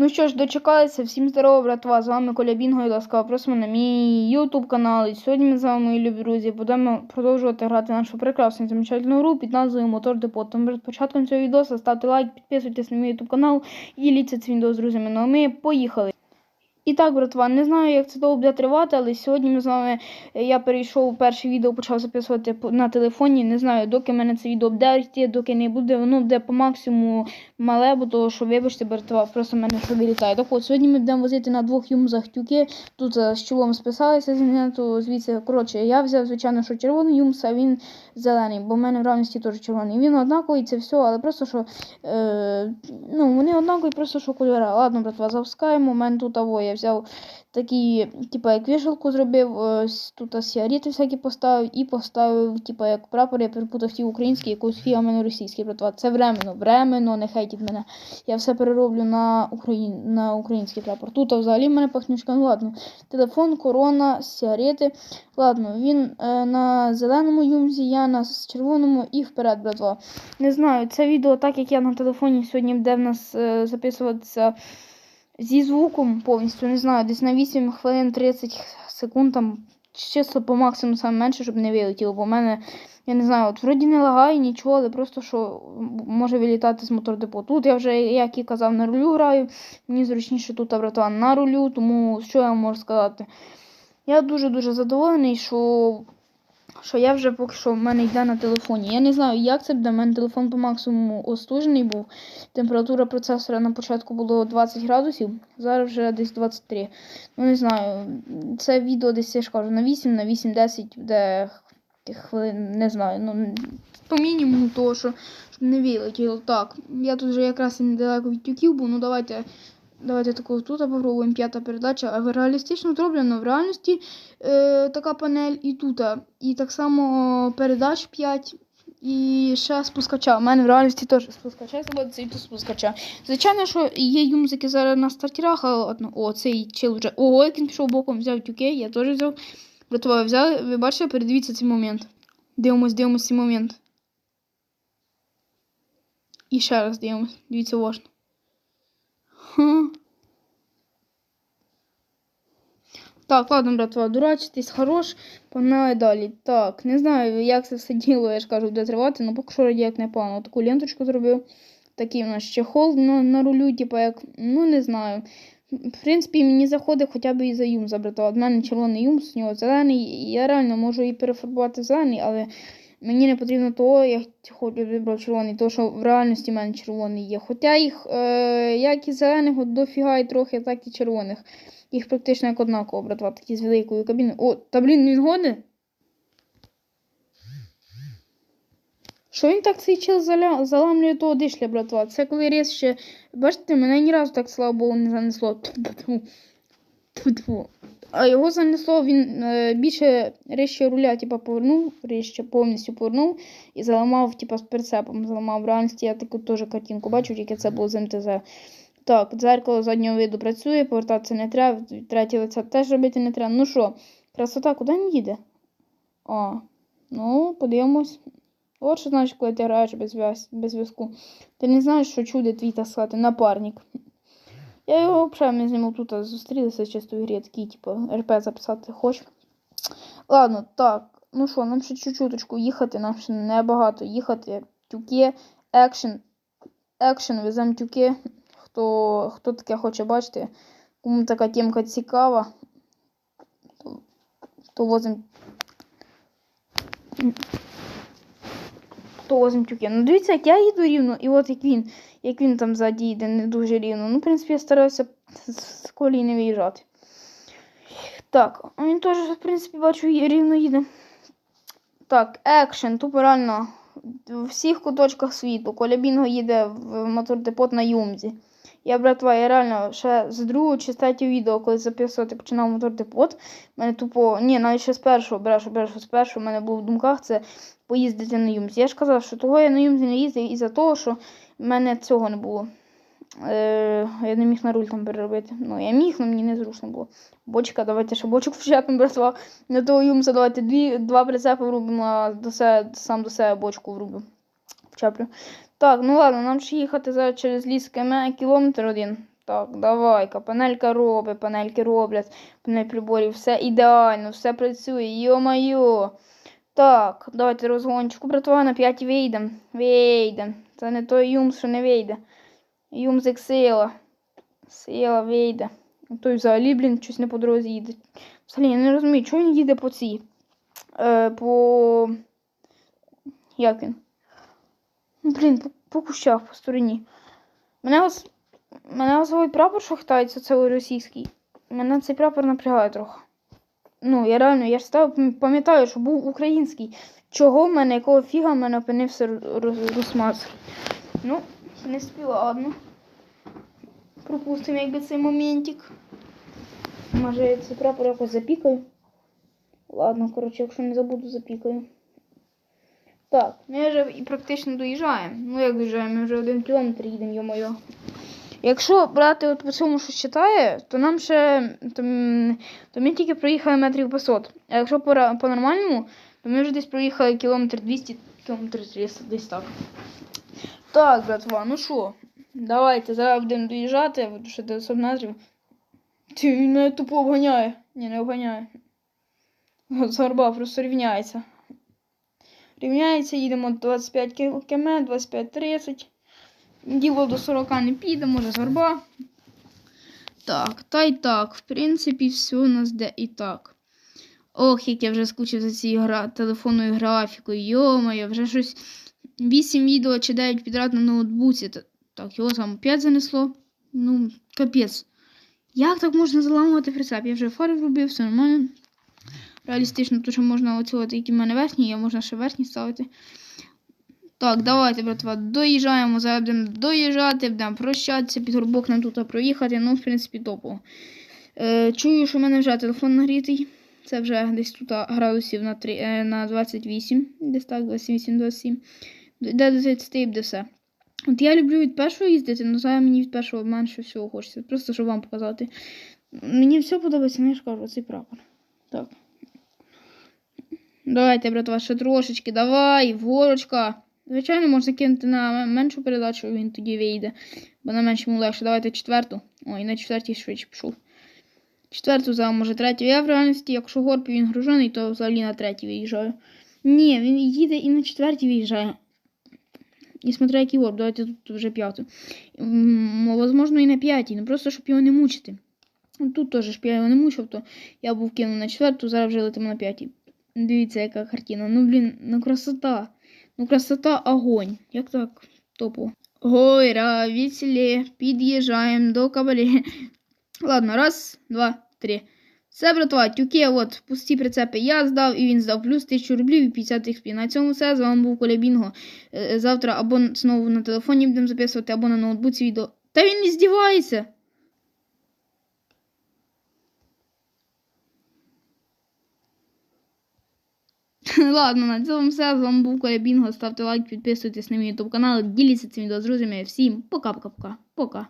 Ну що ж, дочекалися. Всім здорово, братва. З вами Коля Бінго і ласкаво просимо на мій ютуб канал. І сьогодні ми з вами, мої любі друзі, будемо продовжувати грати нашу прекрасну замечательну гру під назвою Мотор Депо. Тому перед початком цього відео ставте лайк, підписуйтесь на мій ютуб канал і літься цим відео з друзями. Ну а ми поїхали. І так, братва, не знаю, як це довго буде тривати, але сьогодні ми з вами е, я перейшов перше відео, почав записувати на телефоні. Не знаю, доки мене це відео буде доки не буде, воно буде по максимуму мале, бо того, що вибачте, братва, просто мене що вилітає. Так от, сьогодні ми будемо возити на двох юмзах тюки. Тут е, з чолом списалися з інтернету, звідси. Коротше, я взяв, звичайно, що червоний юмс, а він зелений, бо в мене в реальності теж червоний. Він однаковий, це все, але просто що. Е, ну, вони однакові, просто що кольора. Ладно, братва, запускаємо. У мене тут аво, я взяв такі, типа, як вішалку зробив, е, с- тут сіаріти всякі поставив і поставив, типа, як прапор, я перепутав ті українські, якусь в російські, братва. Це временно, временно, не хейтіть мене. Я все перероблю на, Україн... на український прапор. Тут взагалі в мене пахнючка, ну ладно. Телефон, корона, сігарети. Ладно, він е, на зеленому юмзі, я на червоному і вперед, братва. Не знаю, це відео, так як я на телефоні сьогодні буде в нас е, записуватися зі звуком повністю, не знаю, десь на 8 хвилин 30 секунд там чисто по максимуму саме менше, щоб не вилетіло, бо в мене, я не знаю, от вроді не лагає нічого, але просто що може вилітати з мотор депо. Тут я вже, як і казав, на рулю граю. Мені зручніше тут, братва, на рулю, тому що я вам можу сказати? Я дуже-дуже задоволений, що, що я вже поки що в мене йде на телефоні. Я не знаю, як це буде. У мене телефон по максимуму остужений був. Температура процесора на початку було 20 градусів, зараз вже десь 23. Ну, не знаю, це відео десь я ж кажу на 8, на 8-10, де хвилин, не знаю. Ну, по мінімуму того, що щоб не вилетіло. Так, я тут вже якраз і недалеко від тюків був, ну давайте. Давайте таку тут попробуємо п'ята передача. А реалістично зроблено в реальності е, така панель і тут. І так само передач 5 і ще спускача. У мене в реальності теж спускача заводиться і тут спускача. Звичайно, що є юмзики зараз на стартірах, але одно. О, цей чил вже. Ого, як він пішов боком, взяв тюки, я теж взяв. Братва, взяли, ви бачите, передивіться цей момент. Дивимось, дивимось цей момент. І ще раз дивимось. Дивіться уважно. Хм. Так, ладно, братва, дурачитись хорош, погнали далі. Так, не знаю, як це все діло, я ж кажу, буде тривати, але поки що раді як не погано. Таку ленточку зробив. Такий у нас чехол на, на рулю, типу, як, ну не знаю. В принципі, мені заходить хоча б і за юм забрати. От мене червоний юм, з нього зелений. Я реально можу і перефарбувати зелений, але мені не потрібно того, я хочу вибрав червоний, тому що в реальності в мене червоний є. Хоча їх, е, як і зелених, от дофіга і трохи, так і червоних. Їх практично як однаково, братва, такі з великою кабіною. О, та блін, він годен? Що він так цей чел заламлює того дишля, братва? Це коли різ ще. Бачите, мене ні разу так, слава Богу, не занесло. Тьфу-тьфу. Тьфу-тьфу. А його занесло, він е, більше ріще руля, типа, повернув, ріще повністю повернув і заламав, типа, з прицепом. Заламав. В реальності я таку теж картинку бачу, тільки це було з МТЗ. Так, дзеркало заднього виду працює, повертатися не треба, третє лице теж робити не треба. Ну що, красота, куди він їде? А, ну, подивимось. От що значить, коли ти граєш без зв'язку. Ти не знаєш, що чуде твій, так сказати, напарник. Я його взагалі з ним тут зустрілися чисто в грі, такий, типу, РП записати хочу. Ладно, так. Ну що, нам ще чуть-чуточку їхати, нам ще небагато їхати. Тюки, екшен. Екшен, веземо тюки. Хто, хто таке хоче бачити, кому така тємка цікава, то, то возим. То возим. Ну, дивіться, як я їду рівно, і от як він, як він там ззаді йде не дуже рівно. Ну, в принципі, я стараюся з- колії не виїжджати. Так, він теж, в принципі, бачу, рівно їде. Так, екшен, тупо реально в всіх куточках світу. Коля Бінго їде в мотор депот на Юмзі. Я, братва, я реально ще з другого чи з третього відео, коли записувати починав мотор депот, мене тупо, ні, навіть ще з першого, брешу, брешу, з першого, в мене було в думках це поїздити на Юмзі. Я ж казав, що того я на Юмзі не їздив із-за того, що в мене цього не було. Е, я не міг на руль там переробити. Ну, я міг, але мені незручно було. Бочка, давайте ще бочок включати, братва. На того Юмза давайте дві, два прицепи врубимо, а до себе, сам до себе бочку врубив. Вчеплю. Так, ну ладно, нам ще їхати зараз через ліс КМ кілометр один. Так, давай-ка, панелька робить, панельки роблять, панель приборів, все ідеально, все працює, йо-майо. Так, давайте розгончику, братва, на 5 вийдем. Вийдем. Це не той юмс, що не вийде. Юмс як сила. Сила вийде. Той взагалі, блін, щось не по дорозі їде. Взагалі, я не розумію, чого він їде по цій. Е, по. Як він? Ну, Блін, по, кущах, по стороні. Мене ось. Мене ось прапор, що хтається, це російський. Мене цей прапор напрягає трохи. Ну, я реально, я ж пам'ятаю, що був український. Чого в мене, якого фіга в мене опинився ру- ру- Ну, не спіла, ладно. Пропустимо якби цей моментик. Може я цей прапор якось запікаю. Ладно, коротше, якщо не забуду, запікаю. Так, ми вже і практично доїжджаємо. Ну як доїжджаємо, ми вже один кілометр їдемо, йо-моє. Якщо брати от по цьому, що читає, то нам ще то, то ми тільки проїхали метрів 500. А якщо по, по нормальному, то ми вже десь проїхали кілометр 200, кілометр 300, десь так. Так, братва, ну що, давайте зараз будемо доїжджати, ще 900 метрів. Ти він мене тупо обганяє. Ні, не обганяє. От просто рівняється. Рівняється, їдемо 25 км, 25-30. Діло до 40 не піде, може з горба. Так, та й так. В принципі, все у нас де і так. Ох, як я вже скучив за цією гра... телефонною графікою. Йо-моє, вже щось 8 відео чи 9 підряд на ноутбуці. Так, його саме 5 занесло. Ну, капець. Як так можна заламувати прицеп? Я вже фари врубив, все нормально. Реалістично, тому що можна от, які в мене верхні, є, можна ще верхні ставити. Так, давайте, братва, доїжджаємо, зараз будемо доїжджати, будемо прощатися, під горбок нам тут проїхати, ну, в принципі, топово. Е, чую, що в мене вже телефон нагрітий. Це вже десь тут градусів на, 3, е, на 28, десь так, 28-27. Де до 30 буде все. От я люблю від першого їздити, але зараз мені від першого менше всього хочеться. Просто щоб вам показати. Мені все подобається, ну я ж кажу, цей прапор. Так. Давайте, братва, ще трошечки. Давай, вгорочка. Звичайно, можна кинути на меншу передачу, він тоді вийде. Бо на меншому легше. Давайте четверту. Ой, на четвертій швидше пішов. Четверту зараз, може третю. Я в реальності, якщо горб він гружений, то взагалі на третій виїжджаю. Ні, він їде і на четвертій виїжджає. І смотря який горб, давайте тут вже п'яту. Возможно, і на п'ятій, ну просто щоб його не мучити. Тут теж щоб я його не мучив, то я був кинув на четверту, зараз вже летимо на п'ятій. Дивіться, яка картина. Ну, блін, ну красота. Ну, красота огонь. Як так? Топово. Гойра, веселі, під'їжджаємо до кабалі. Ладно, раз, два, три. Все, братва, тюки, от, пусті прицепи я здав, і він здав плюс 1000 рублів і 50 XP. На цьому все. З вами був Коля Бінго. Е, Завтра або знову на телефоні будемо записувати, або на ноутбуці відео. Та він не здівається! Ладно, на цьому все. З вами був Бінго. Ставте лайк, підписуйтесь на мій ютуб канал, діліться цим відео з друзями. Всім пока-пока-пока. Пока.